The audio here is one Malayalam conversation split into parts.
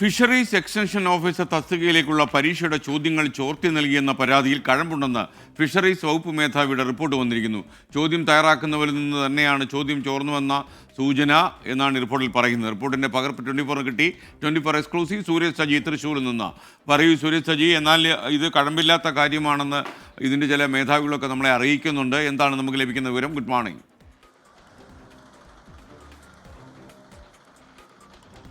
ഫിഷറീസ് എക്സ്റ്റൻഷൻ ഓഫീസർ തസ്തികയിലേക്കുള്ള പരീക്ഷയുടെ ചോദ്യങ്ങൾ ചോർത്തി നൽകിയെന്ന പരാതിയിൽ കഴമ്പുണ്ടെന്ന് ഫിഷറീസ് വകുപ്പ് മേധാവിയുടെ റിപ്പോർട്ട് വന്നിരിക്കുന്നു. ചോദ്യം തയ്യാറാക്കുന്നവരിൽ നിന്ന് തന്നെയാണ് ചോദ്യം ചോർന്നുവെന്ന സൂചന എന്നാണ് റിപ്പോർട്ടിൽ പറയുന്നത്. റിപ്പോർട്ടിന്റെ പകർപ്പ് ട്വന്റി ഫോർ കിട്ടി. Twenty four exclusive Surya Saji തൃശ്ശൂരിൽ നിന്ന്. പറയൂ സൂര്യ സജി എന്നാൽ ഇത് കഴമ്പില്ലാത്ത കാര്യമാണെന്ന് ഇതിന്റെ ചില മേധാവികളൊക്കെ നമ്മളെ അറിയിക്കുന്നുണ്ട്. എന്താണ് നമുക്ക് ലഭിക്കുന്ന വിവരം? Good morning.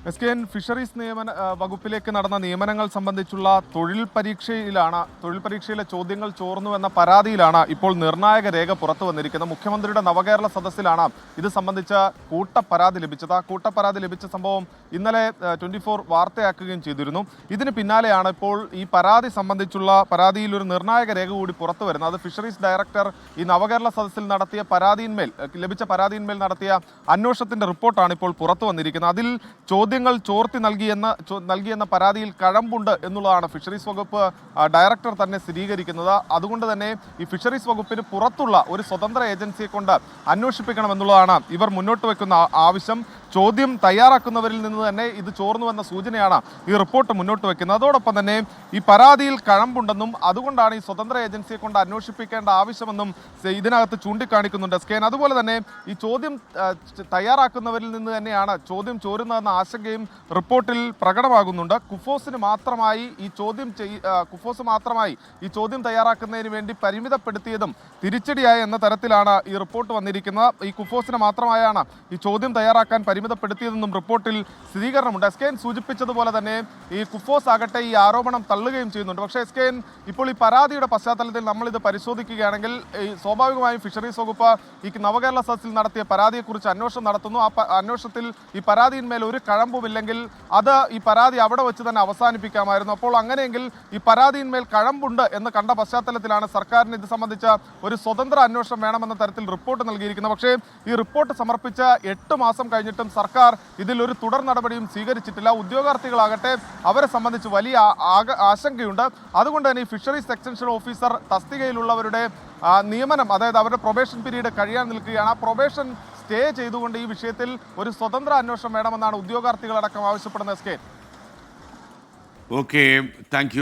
S K N fisheries നിയമന വകുപ്പിലേക്ക് നടന്ന നിയമനങ്ങൾ സംബന്ധിച്ചുള്ള തൊഴിൽ പരീക്ഷയിലാണ് തൊഴിൽ പരീക്ഷയിലെ ചോദ്യങ്ങൾ ചോർന്നു എന്ന പരാതിയിലാണ് ഇപ്പോൾ നിർണായക രേഖ പുറത്തു വന്നിരിക്കുന്നത്. മുഖ്യമന്ത്രിയുടെ നവകേരള സദസ്സിലാണ് ഇത് സംബന്ധിച്ച കൂട്ടപ്പരാതി ലഭിച്ചത്. ആ കൂട്ടപ്പരാതി ലഭിച്ച സംഭവം ഇന്നലെ ട്വന്റി ഫോർ വാർത്തയാക്കുകയും ചെയ്തിരുന്നു. ഇതിന് പിന്നാലെയാണ് ഇപ്പോൾ ഈ പരാതി സംബന്ധിച്ചുള്ള പരാതിയിൽ ഒരു നിർണായക രേഖ കൂടി പുറത്തു വരുന്നത്. അത് ഫിഷറീസ് ഡയറക്ടർ ഈ നവകേരള സദസ്സിൽ നടത്തിയ പരാതിയിന്മേൽ ലഭിച്ച പരാതിയിന്മേൽ നടത്തിയ അന്വേഷണത്തിന്റെ റിപ്പോർട്ടാണ് ഇപ്പോൾ പുറത്തു വന്നിരിക്കുന്നത്. അതിൽ ചോദ്യങ്ങൾ ചോർത്തി നൽകിയെന്ന നൽകിയെന്ന പരാതിയിൽ കഴമ്പുണ്ട് എന്നുള്ളതാണ് ഫിഷറീസ് വകുപ്പ് ഡയറക്ടർ തന്നെ സ്ഥിരീകരിക്കുന്നത്. അതുകൊണ്ട് തന്നെ ഈ ഫിഷറീസ് വകുപ്പിന് പുറത്തുള്ള ഒരു സ്വതന്ത്ര ഏജൻസിയെ കൊണ്ട് അന്വേഷിപ്പിക്കണമെന്നുള്ളതാണ് ഇവർ മുന്നോട്ട് വെക്കുന്ന ആവശ്യം. ചോദ്യം തയ്യാറാക്കുന്നവരിൽ നിന്ന് തന്നെ ഇത് ചോർന്നു വന്ന സൂചനയാണ് ഈ റിപ്പോർട്ട് മുന്നോട്ട് വെക്കുന്നത്. അതോടൊപ്പം തന്നെ ഈ പരാതിയിൽ കഴമ്പുണ്ടെന്നും അതുകൊണ്ടാണ് ഈ സ്വതന്ത്ര ഏജൻസിയെ കൊണ്ട് അന്വേഷിപ്പിക്കേണ്ട ആവശ്യമെന്നും ഇതിനകത്ത് ചൂണ്ടിക്കാണിക്കുന്നുണ്ട് സ്കേൻ അതുപോലെ തന്നെ ഈ ചോദ്യം തയ്യാറാക്കുന്നവരിൽ നിന്ന് തന്നെയാണ് ചോദ്യം ചോരുന്നതെന്ന ആശങ്കയും റിപ്പോർട്ടിൽ പ്രകടമാകുന്നുണ്ട്. കുഫോസിന് മാത്രമായി ഈ ചോദ്യം കുഫോസ് മാത്രമായി ഈ ചോദ്യം തയ്യാറാക്കുന്നതിന് വേണ്ടി പരിമിതപ്പെടുത്തിയതും തിരിച്ചടിയായ എന്ന തരത്തിലാണ് ഈ റിപ്പോർട്ട് വന്നിരിക്കുന്നത്. ഈ കുഫോസിന് മാത്രമായാണ് ഈ ചോദ്യം തയ്യാറാക്കാൻ പരിമിതപ്പെടുത്തിയതെന്നും റിപ്പോർട്ടിൽ സ്ഥിരീകരണമുണ്ട്. എസ് കെ എൻ സൂചിപ്പിച്ചതുപോലെ തന്നെ ഈ കുഫോസ് ആകട്ടെ ഈ ആരോപണം തള്ളുകയും ചെയ്യുന്നുണ്ട്. പക്ഷേ എസ് കെ എൻ ഇപ്പോൾ ഈ പരാതിയുടെ പശ്ചാത്തലത്തിൽ നമ്മളിത് പരിശോധിക്കുകയാണെങ്കിൽ ഈ സ്വാഭാവികമായും ഫിഷറീസ് വകുപ്പ് ഈ നവകേരള സദസ്സിൽ നടത്തിയ പരാതിയെക്കുറിച്ച് അന്വേഷണം നടത്തുന്നു. ആ അന്വേഷണത്തിൽ ഈ പരാതിയിന്മേൽ ഒരു കഴമ്പുമില്ലെങ്കിൽ അത് ഈ പരാതി അവിടെ വെച്ച് തന്നെ അവസാനിപ്പിക്കാമായിരുന്നു. അപ്പോൾ അങ്ങനെയെങ്കിൽ ഈ പരാതിയിന്മേൽ കഴമ്പുണ്ട് എന്ന് കണ്ട പശ്ചാത്തലത്തിലാണ് സർക്കാരിന് ഇത് സംബന്ധിച്ച ഒരു സ്വതന്ത്ര അന്വേഷണം വേണമെന്ന തരത്തിൽ റിപ്പോർട്ട് നൽകിയിരിക്കുന്നത്. പക്ഷേ ഈ റിപ്പോർട്ട് സമർപ്പിച്ച എട്ട് മാസം കഴിഞ്ഞിട്ടും സർക്കാർ ഇതിൽ ഒരു തുടർ നടപടിയും സ്വീകരിച്ചിട്ടില്ല. ഉദ്യോഗാർത്ഥികളാകട്ടെ അവരെ സംബന്ധിച്ച് വലിയ ആശങ്കയുണ്ട്. അതുകൊണ്ട് തന്നെ ഈ ഫിഷറീസ് എക്സ്റ്റൻഷൻ ഓഫീസർ തസ്തികയിലുള്ളവരുടെ നിയമനം അതായത് അവരുടെ പ്രൊബേഷൻ പീരീഡ് കഴിയാൻ നിൽക്കുകയാണ്. ആ പ്രൊബേഷൻ സ്റ്റേ ചെയ്തുകൊണ്ട് ഈ വിഷയത്തിൽ ഒരു സ്വതന്ത്ര അന്വേഷണം വേണമെന്നാണ് ഉദ്യോഗാർത്ഥികളടക്കം ആവശ്യപ്പെടുന്ന എസ് കെ. Okay thank